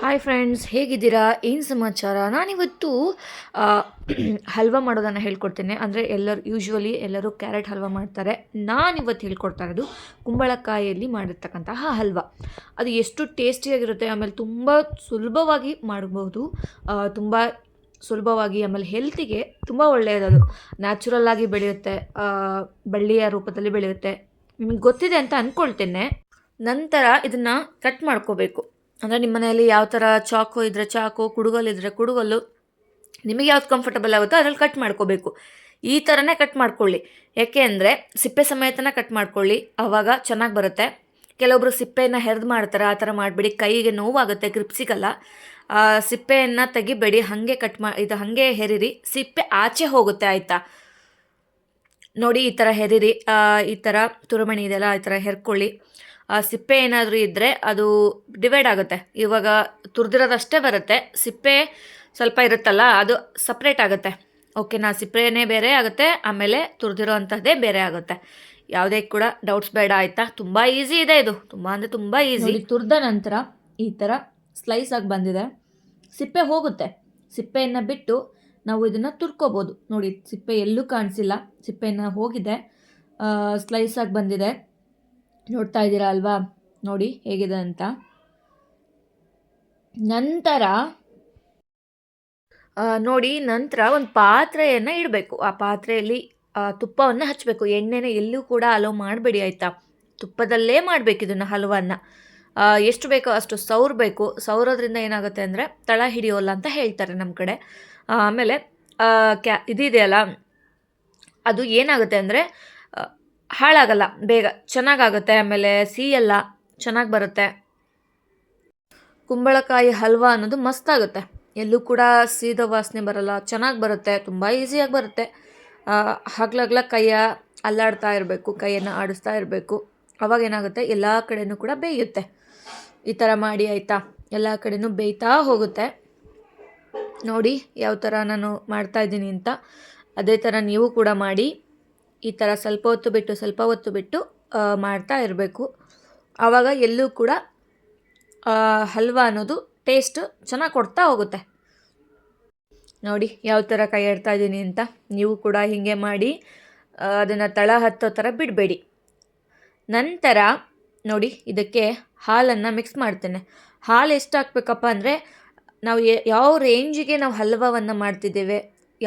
Hi friends ಹೇಗಿದ್ದೀರಾ? ಏನು ಸಮಾಚಾರ? ನಾನಿವತ್ತು ಹಲ್ವಾ ಮಾಡೋದನ್ನು ಹೇಳ್ಕೊಡ್ತೇನೆ. ಅಂದರೆ ಎಲ್ಲರೂ ಯೂಶ್ವಲಿ ಎಲ್ಲರೂ ಕ್ಯಾರೆಟ್ ಹಲ್ವಾ ಮಾಡ್ತಾರೆ. ನಾನಿವತ್ತು ಹೇಳ್ಕೊಡ್ತಾ ಇರೋದು ಕುಂಬಳಕಾಯಿಯಲ್ಲಿ ಮಾಡಿರ್ತಕ್ಕಂತಹ ಹಲ್ವಾ. ಅದು ಎಷ್ಟು ಟೇಸ್ಟಿಯಾಗಿರುತ್ತೆ ಆಮೇಲೆ ತುಂಬ ಸುಲಭವಾಗಿ ಮಾಡಬಹುದು ತುಂಬ ಸುಲಭವಾಗಿ, ಆಮೇಲೆ ಹೆಲ್ತಿಗೆ ತುಂಬ ಒಳ್ಳೆಯದದು ನ್ಯಾಚುರಲ್ ಆಗಿ ಬೆಳೆಯುತ್ತೆ. ಬಳ್ಳಿಯ ರೂಪದಲ್ಲಿ ಬೆಳೆಯುತ್ತೆ. ನಿಮಗೆ ಗೊತ್ತಿದೆ ಅಂತ ಅಂದ್ಕೊಳ್ತೇನೆ ನಂತರ ಇದನ್ನು ಕಟ್ ಮಾಡ್ಕೋಬೇಕು. ಅಂದರೆ ನಿಮ್ಮ ಮನೆಯಲ್ಲಿ ಯಾವ ಥರ ಚಾಕು ಇದ್ದರೆ ಚಾಕು, ಕುಡುಗೋಲು ಇದ್ದರೆ ಕುಡುಗೋಲು ನಿಮಗೆ ಯಾವ್ದು ಕಂಫರ್ಟಬಲ್ ಆಗುತ್ತೋ ಅದ್ರಲ್ಲಿ ಕಟ್ ಮಾಡ್ಕೋಬೇಕು. ಈ ಥರನೇ ಕಟ್ ಮಾಡ್ಕೊಳ್ಳಿ. ಯಾಕೆ ಅಂದರೆ ಸಿಪ್ಪೆ ಸಮೇತನ ಕಟ್ ಮಾಡ್ಕೊಳ್ಳಿ. ಆವಾಗ ಚೆನ್ನಾಗಿ ಬರುತ್ತೆ. ಕೆಲವೊಬ್ಬರು ಸಿಪ್ಪೆಯನ್ನು ಹೆರ್ದು ಮಾಡ್ತಾರೆ, ಆ ಥರ ಮಾಡಿಬಿಡಿ. ಕೈಗೆ ನೋವಾಗುತ್ತೆ ಗ್ರಿಪ್ ಸಿಗಲ್ಲ. ಸಿಪ್ಪೆಯನ್ನು ತೆಗಿಬೇಡಿ, ಹಾಗೆ ಕಟ್ ಮಾ, ಇದು ಹಾಗೆ ಹೆರಿರಿ. ಸಿಪ್ಪೆ ಆಚೆ ಹೋಗುತ್ತೆ, ಆಯಿತಾ? ನೋಡಿ, ಈ ಥರ ಹೆರಿರಿ. ಈ ಥರ ತುರುಮಣಿ ಇದೆಲ್ಲ ಈ ಥರ ಹೆರ್ಕೊಳ್ಳಿ. ಆ, ಸಿಪ್ಪೆ ಏನಾದರೂ ಇದ್ದರೆ ಅದು ಡಿವೈಡ್ ಆಗುತ್ತೆ. ಇವಾಗ ತುರಿದಿರೋದಷ್ಟೇ ಬರುತ್ತೆ. ಸಿಪ್ಪೆ ಸ್ವಲ್ಪ ಇರುತ್ತಲ್ಲ ಅದು ಸಪ್ರೇಟ್ ಆಗುತ್ತೆ. ಓಕೆನಾ ಸಿಪ್ಪೆನೇ ಬೇರೆ ಆಗುತ್ತೆ ಆಮೇಲೆ ತುರಿದಿರೋ ಅಂಥದ್ದೇ ಬೇರೆ ಆಗುತ್ತೆ. ಯಾವುದೇ ಕೂಡ ಡೌಟ್ಸ್ ಬೇಡ ಆಯಿತಾ? ತುಂಬ ಈಸಿ ಇದೆ ಇದು. ತುಂಬ ಅಂದರೆ ತುಂಬ ಈಸಿ ತುರಿದ ನಂತರ ಈ ಥರ ಸ್ಲೈಸ್ ಆಗಿ ಬಂದಿದೆ. ಸಿಪ್ಪೆ ಹೋಗುತ್ತೆ. ಸಿಪ್ಪೆಯನ್ನು ಬಿಟ್ಟು ನಾವು ಇದನ್ನು ತುರ್ಕೋಬೋದು. ನೋಡಿ ಸಿಪ್ಪೆ ಎಲ್ಲೂ ಕಾಣಿಸಿಲ್ಲ. ಸಿಪ್ಪೆಯನ್ನು ಹೋಗಿದೆ. ಸ್ಲೈಸ್ ಆಗಿ ಬಂದಿದೆ. ನೋಡ್ತಾ ಇದ್ದೀರಾ ಅಲ್ವಾ? ನೋಡಿ ಹೇಗಿದೆ ಅಂತ. ನಂತರ ನೋಡಿ ನಂತರ ಒಂದು ಪಾತ್ರೆಯನ್ನು ಇಡಬೇಕು. ಆ ಪಾತ್ರೆಯಲ್ಲಿ ತುಪ್ಪವನ್ನು ಹಚ್ಚಬೇಕು ಎಣ್ಣೆನ ಎಲ್ಲೂ ಕೂಡ ಅಲೋ ಮಾಡಬೇಡಿ ಆಯಿತಾ? ತುಪ್ಪದಲ್ಲೇ ಮಾಡಬೇಕು ಇದನ್ನು, ಹಲವನ್ನು. ಎಷ್ಟು ಬೇಕೋ ಅಷ್ಟು ಸೌರಬೇಕು ಸೌರೋದ್ರಿಂದ ಏನಾಗುತ್ತೆ ಅಂದರೆ ತಳ ಹಿಡಿಯೋಲ್ಲ ಅಂತ ಹೇಳ್ತಾರೆ ನಮ್ಮ ಕಡೆ. ಆಮೇಲೆ ಕ್ಯಾ, ಇದಿದೆಯಲ್ಲ, ಅದು ಏನಾಗುತ್ತೆ ಅಂದರೆ ಹಾಳಾಗಲ್ಲ, ಬೇಗ. ಚೆನ್ನಾಗಾಗುತ್ತೆ, ಆಮೇಲೆ ಸಿಹಿಯಲ್ಲ ಚೆನ್ನಾಗಿ ಬರುತ್ತೆ. ಕುಂಬಳಕಾಯಿ ಹಲ್ವಾ ಅನ್ನೋದು ಮಸ್ತಾಗುತ್ತೆ. ಎಲ್ಲೂ ಕೂಡ ಸೀದ ವಾಸನೆ ಬರಲ್ಲ, ಚೆನ್ನಾಗಿ ಬರುತ್ತೆ, ತುಂಬ ಈಸಿಯಾಗಿ ಬರುತ್ತೆ. ಹಗ್ಲಗ್ಲ ಕೈಯ ಅಲ್ಲಾಡ್ತಾ ಇರಬೇಕು, ಕೈಯನ್ನು ಆಡಿಸ್ತಾ ಇರಬೇಕು. ಅವಾಗ ಏನಾಗುತ್ತೆ, ಎಲ್ಲ ಕಡೆಯೂ ಕೂಡ ಬೇಯುತ್ತೆ. ಈ ಥರ ಮಾಡಿ ಆಯಿತಾ? ಎಲ್ಲ ಕಡೆಯೂ ಬೇಯ್ತಾ ಹೋಗುತ್ತೆ. ನೋಡಿ, ಯಾವ ಥರ ನಾನು ಮಾಡ್ತಾ ಇದ್ದೀನಿ ಅಂತ. ಅದೇ ಥರ ನೀವು ಕೂಡ ಮಾಡಿ. ಈ ಥರ ಸ್ವಲ್ಪ ಹೊತ್ತು ಬಿಟ್ಟು, ಸ್ವಲ್ಪ ಹೊತ್ತು ಬಿಟ್ಟು ಮಾಡ್ತಾ ಇರಬೇಕು. ಆವಾಗ ಎಲ್ಲೂ ಕೂಡ ಹಲ್ವಾ ಅನ್ನೋದು ಟೇಸ್ಟ್ ಚೆನ್ನಾಗಿ ಕೊಡ್ತಾ ಹೋಗುತ್ತೆ. ನೋಡಿ ಯಾವ ಥರ ಕೈ ಆಡ್ತಾ ಇದ್ದೀನಿ ಅಂತ. ನೀವು ಕೂಡ ಹೀಗೆ ಮಾಡಿ ಅದನ್ನು ತಳ ಹತ್ತೋ ಥರ ಬಿಡಬೇಡಿ. ನಂತರ, ನೋಡಿ ಇದಕ್ಕೆ ಹಾಲನ್ನು ಮಿಕ್ಸ್ ಮಾಡ್ತೇನೆ. ಹಾಲು ಎಷ್ಟು ಹಾಕ್ಬೇಕಪ್ಪ ಅಂದರೆ, ನಾವು ಯಾವ ರೇಂಜಿಗೆ ನಾವು ಹಲ್ವವನ್ನು ಮಾಡ್ತಿದ್ದೇವೆ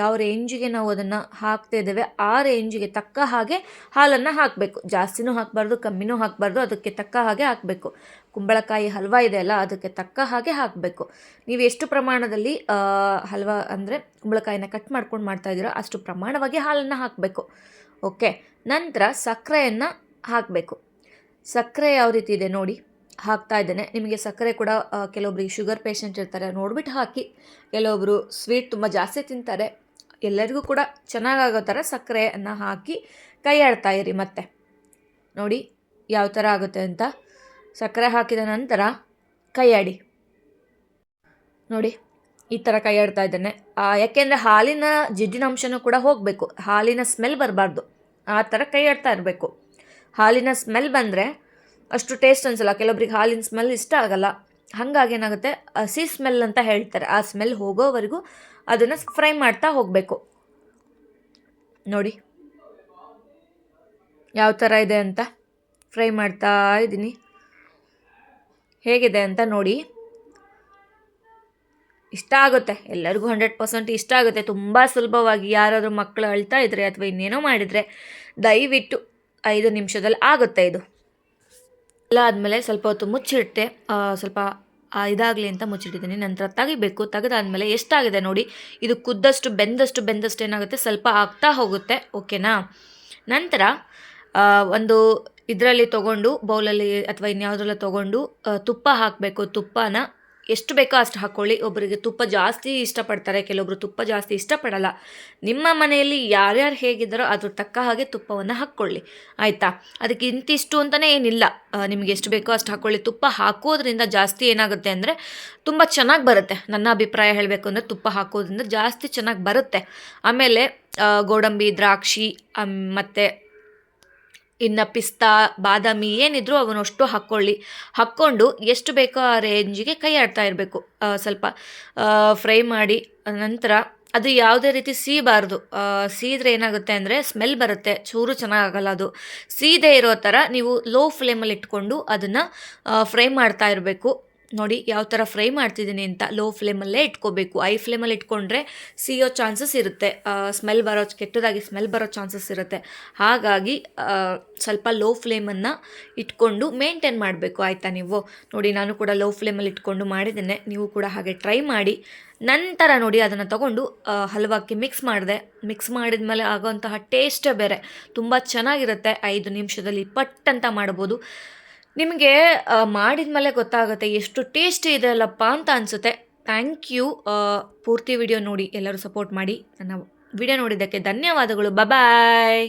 ಯಾವ ರೇಂಜಿಗೆ ನಾವು ಅದನ್ನು ಹಾಕ್ತಾ ಇದ್ದೇವೆ, ಆ ರೇಂಜಿಗೆ ತಕ್ಕ ಹಾಗೆ ಹಾಲನ್ನು ಹಾಕಬೇಕು. ಜಾಸ್ತಿನೂ ಹಾಕಬಾರ್ದು, ಕಮ್ಮಿನೂ ಹಾಕಬಾರ್ದು, ಅದಕ್ಕೆ ತಕ್ಕ ಹಾಗೆ ಹಾಕಬೇಕು. ಕುಂಬಳಕಾಯಿ ಹಲ್ವಾ ಇದೆ ಅಲ್ಲ, ಅದಕ್ಕೆ ತಕ್ಕ ಹಾಗೆ ಹಾಕಬೇಕು. ನೀವು ಎಷ್ಟು ಪ್ರಮಾಣದಲ್ಲಿ ಹಲ್ವ ಅಂದರೆ ಕುಂಬಳಕಾಯಿನ ಕಟ್ ಮಾಡ್ಕೊಂಡು ಮಾಡ್ತಾ ಇದ್ದೀರೋ ಅಷ್ಟು ಪ್ರಮಾಣವಾಗಿ ಹಾಲನ್ನು ಹಾಕಬೇಕು. ಓಕೆ ನಂತರ ಸಕ್ಕರೆಯನ್ನು ಹಾಕಬೇಕು. ಸಕ್ಕರೆ ಯಾವ ರೀತಿ ಇದೆ ನೋಡಿ, ಹಾಕ್ತಾ ಇದ್ದೇನೆ. ನಿಮಗೆ ಸಕ್ಕರೆ ಕೂಡ ಕೆಲವೊಬ್ರಿಗೆ ಶುಗರ್ ಪೇಷಂಟ್ ಇರ್ತಾರೆ, ನೋಡ್ಬಿಟ್ಟು ಹಾಕಿ. ಕೆಲವೊಬ್ಬರು ಸ್ವೀಟ್ ತುಂಬ ಜಾಸ್ತಿ ತಿಂತಾರೆ. ಎಲ್ಲರಿಗೂ ಕೂಡ ಚೆನ್ನಾಗಾಗೋ ಥರ ಸಕ್ಕರೆಯನ್ನು ಹಾಕಿ ಕೈ ಆಡ್ತಾ ಇರಿ ಮತ್ತೆ. ನೋಡಿ ಯಾವ ಥರ ಆಗುತ್ತೆ ಅಂತ. ಸಕ್ಕರೆ ಹಾಕಿದ ನಂತರ ಕೈ ಆಡಿ ನೋಡಿ ಈ ಥರ ಕೈ ಆಡ್ತಾ ಇದ್ದೇನೆ ಯಾಕೆಂದರೆ ಹಾಲಿನ ಜಿಡ್ಡಿನ ಕೂಡ ಹೋಗಬೇಕು. ಹಾಲಿನ ಸ್ಮೆಲ್ ಬರಬಾರ್ದು. ಆ ಥರ ಕೈ ಆಡ್ತಾ ಇರಬೇಕು. ಹಾಲಿನ ಸ್ಮೆಲ್ ಬಂದರೆ ಅಷ್ಟು ಟೇಸ್ಟ್ ಅನಿಸಲ್ಲ. ಕೆಲವೊಬ್ರಿಗೆ ಹಾಲಿನ ಸ್ಮೆಲ್ ಇಷ್ಟ ಆಗಲ್ಲ. ಹಾಗಾಗಿ ಏನಾಗುತ್ತೆ? ಹಸಿ ಸ್ಮೆಲ್ ಅಂತ ಹೇಳ್ತಾರೆ. ಆ ಸ್ಮೆಲ್ ಹೋಗೋವರೆಗೂ ಅದನ್ನು ಫ್ರೈ ಮಾಡ್ತಾ ಹೋಗಬೇಕು. ನೋಡಿ. ಯಾವ ಥರ ಇದೆ ಅಂತ ಫ್ರೈ ಮಾಡ್ತಾ ಇದ್ದೀನಿ. ಹೇಗಿದೆ ಅಂತ ನೋಡಿ. ಇಷ್ಟ ಆಗುತ್ತೆ. ಎಲ್ಲರಿಗೂ ಹಂಡ್ರೆಡ್ ಪರ್ಸೆಂಟ್ ಇಷ್ಟ ಆಗುತ್ತೆ. ತುಂಬ ಸುಲಭವಾಗಿ ಯಾರಾದರೂ ಮಕ್ಕಳು ಅಳ್ತಾ ಇದ್ದರೆ ಅಥವಾ ಇನ್ನೇನೋ ಮಾಡಿದರೆ ದಯವಿಟ್ಟು ಐದು ನಿಮಿಷದಲ್ಲಿ ಆಗುತ್ತೆ ಇದು. ಎಲ್ಲ ಆದಮೇಲೆ ಸ್ವಲ್ಪ ಹೊತ್ತು ಮುಚ್ಚಿಡ್ತೆ ಆ, ಸ್ವಲ್ಪ ಇದಾಗಲಿ ಅಂತ ಮುಚ್ಚಿಟ್ಟಿದ್ದೀನಿ. ನಂತರ ತೆಗಿಬೇಕು. ತೆಗೆದಾದ್ಮೇಲೆ ಎಷ್ಟಾಗಿದೆ ನೋಡಿ. ಇದು ಕುದ್ದಷ್ಟು ಬೆಂದಷ್ಟು ಬೆಂದಷ್ಟು ಏನಾಗುತ್ತೆ? ಸ್ವಲ್ಪ ಆಗ್ತಾ ಹೋಗುತ್ತೆ. ಓಕೆನಾ? ನಂತರ ಒಂದು ಇದರಲ್ಲಿ ತೊಗೊಂಡು ಬೌಲಲ್ಲಿ ಅಥವಾ ಇನ್ಯಾವುದ್ರಲ್ಲ ತೊಗೊಂಡು ತುಪ್ಪ ಹಾಕಬೇಕು. ತುಪ್ಪನ ಎಷ್ಟು ಬೇಕೋ ಅಷ್ಟು ಹಾಕ್ಕೊಳ್ಳಿ ಒಬ್ಬರಿಗೆ ತುಪ್ಪ ಜಾಸ್ತಿ ಇಷ್ಟಪಡ್ತಾರೆ, ಕೆಲವೊಬ್ರು ತುಪ್ಪ ಜಾಸ್ತಿ ಇಷ್ಟಪಡಲ್ಲ. ನಿಮ್ಮ ಮನೆಯಲ್ಲಿ ಯಾರ್ಯಾರು ಹೇಗಿದ್ದಾರೋ ಅದ್ರ ತಕ್ಕ ಹಾಗೆ ತುಪ್ಪವನ್ನು ಹಾಕ್ಕೊಳ್ಳಿ ಆಯಿತಾ? ಅದಕ್ಕೆ ಇಂತಿಷ್ಟು ಅಂತಲೇ ಏನಿಲ್ಲ. ನಿಮಗೆ ಎಷ್ಟು ಬೇಕೋ ಅಷ್ಟು ಹಾಕ್ಕೊಳ್ಳಿ ತುಪ್ಪ ಹಾಕೋದ್ರಿಂದ ಜಾಸ್ತಿ ಏನಾಗುತ್ತೆ ಅಂದರೆ ತುಂಬ ಚೆನ್ನಾಗಿ ಬರುತ್ತೆ. ನನ್ನ ಅಭಿಪ್ರಾಯ ಹೇಳಬೇಕು ಅಂದರೆ ತುಪ್ಪ ಹಾಕೋದ್ರಿಂದ ಜಾಸ್ತಿ ಚೆನ್ನಾಗಿ ಬರುತ್ತೆ. ಆಮೇಲೆ ಗೋಡಂಬಿ, ದ್ರಾಕ್ಷಿ ಮತ್ತು ಇನ್ನು ಪಿಸ್ತಾ, ಬಾದಾಮಿ ಏನಿದ್ರು ಅವನ್ನಷ್ಟು ಹಾಕ್ಕೊಳ್ಳಿ ಹಾಕ್ಕೊಂಡು ಎಷ್ಟು ಬೇಕೋ ಆ ರೇಂಜಿಗೆ ಕೈ ಆಡ್ತಾ ಇರಬೇಕು. ಸ್ವಲ್ಪ ಫ್ರೈ ಮಾಡಿ ನಂತರ ಅದು ಯಾವುದೇ ರೀತಿ ಸೀಬಾರ್ದು. ಸೀದ್ರೆ ಏನಾಗುತ್ತೆ ಅಂದರೆ ಸ್ಮೆಲ್ ಬರುತ್ತೆ. ಚೂರು ಚೆನ್ನಾಗಲ್ಲ ಅದು. ಸೀದೆ ಇರೋ ಥರ ನೀವು ಲೋ ಫ್ಲೇಮಲ್ಲಿ ಇಟ್ಕೊಂಡು ಅದನ್ನು ಫ್ರೈ ಮಾಡ್ತಾ ಇರಬೇಕು. ನೋಡಿ ಯಾವ ಥರ ಫ್ರೈ ಮಾಡ್ತಿದ್ದೀನಿ ಅಂತ ಲೋ ಫ್ಲೇಮಲ್ಲೇ ಇಟ್ಕೋಬೇಕು. ಐ ಫ್ಲೇಮಲ್ಲಿ ಇಟ್ಕೊಂಡ್ರೆ ಸಿಯೋ ಚಾನ್ಸಸ್ ಇರುತ್ತೆ. ಸ್ಮೆಲ್ ಬರೋ ಕೆಟ್ಟದಾಗಿ ಸ್ಮೆಲ್ ಬರೋ ಚಾನ್ಸಸ್ ಇರುತ್ತೆ. ಹಾಗಾಗಿ ಸ್ವಲ್ಪ ಲೋ ಫ್ಲೇಮನ್ನು ಇಟ್ಕೊಂಡು ಮೇಂಟೈನ್ ಮಾಡಬೇಕು. ಆಯಿತಾ ನೀವು? ನೋಡಿ, ನಾನು ಕೂಡ ಲೋ ಫ್ಲೇಮಲ್ಲಿ ಇಟ್ಕೊಂಡು ಮಾಡಿದ್ದೇನೆ. ನೀವು ಕೂಡ ಹಾಗೆ ಟ್ರೈ ಮಾಡಿ. ನಂತರ ನೋಡಿ ಅದನ್ನು ತಗೊಂಡು ಹಲ್ವಾಕ್ಕೆ ಮಿಕ್ಸ್ ಮಾಡಿದೆ. ಮಿಕ್ಸ್ ಮಾಡಿದ ಮೇಲೆ ಆಗೋಂತಹ ಟೇಸ್ಟೇ ಬೇರೆ. ತುಂಬ ಚೆನ್ನಾಗಿರುತ್ತೆ. ಐದು ನಿಮಿಷದಲ್ಲಿ ಪಟ್ ಅಂತ ಮಾಡ್ಬೋದು. ನಿಮಗೆ ಮಾಡಿದ ಮೇಲೆ ಗೊತ್ತಾಗುತ್ತೆ ಎಷ್ಟು ಟೇಸ್ಟಿ ಇದೆ ಅಲ್ಲಪ್ಪ ಅಂತ ಅನಿಸುತ್ತೆ. ಥ್ಯಾಂಕ್ ಯು ಪೂರ್ತಿ ವಿಡಿಯೋ ನೋಡಿ ಎಲ್ಲರೂ ಸಪೋರ್ಟ್ ಮಾಡಿ. ನನ್ನ ವಿಡಿಯೋ ನೋಡಿದ್ದಕ್ಕೆ ಧನ್ಯವಾದಗಳು. ಬಾಯ್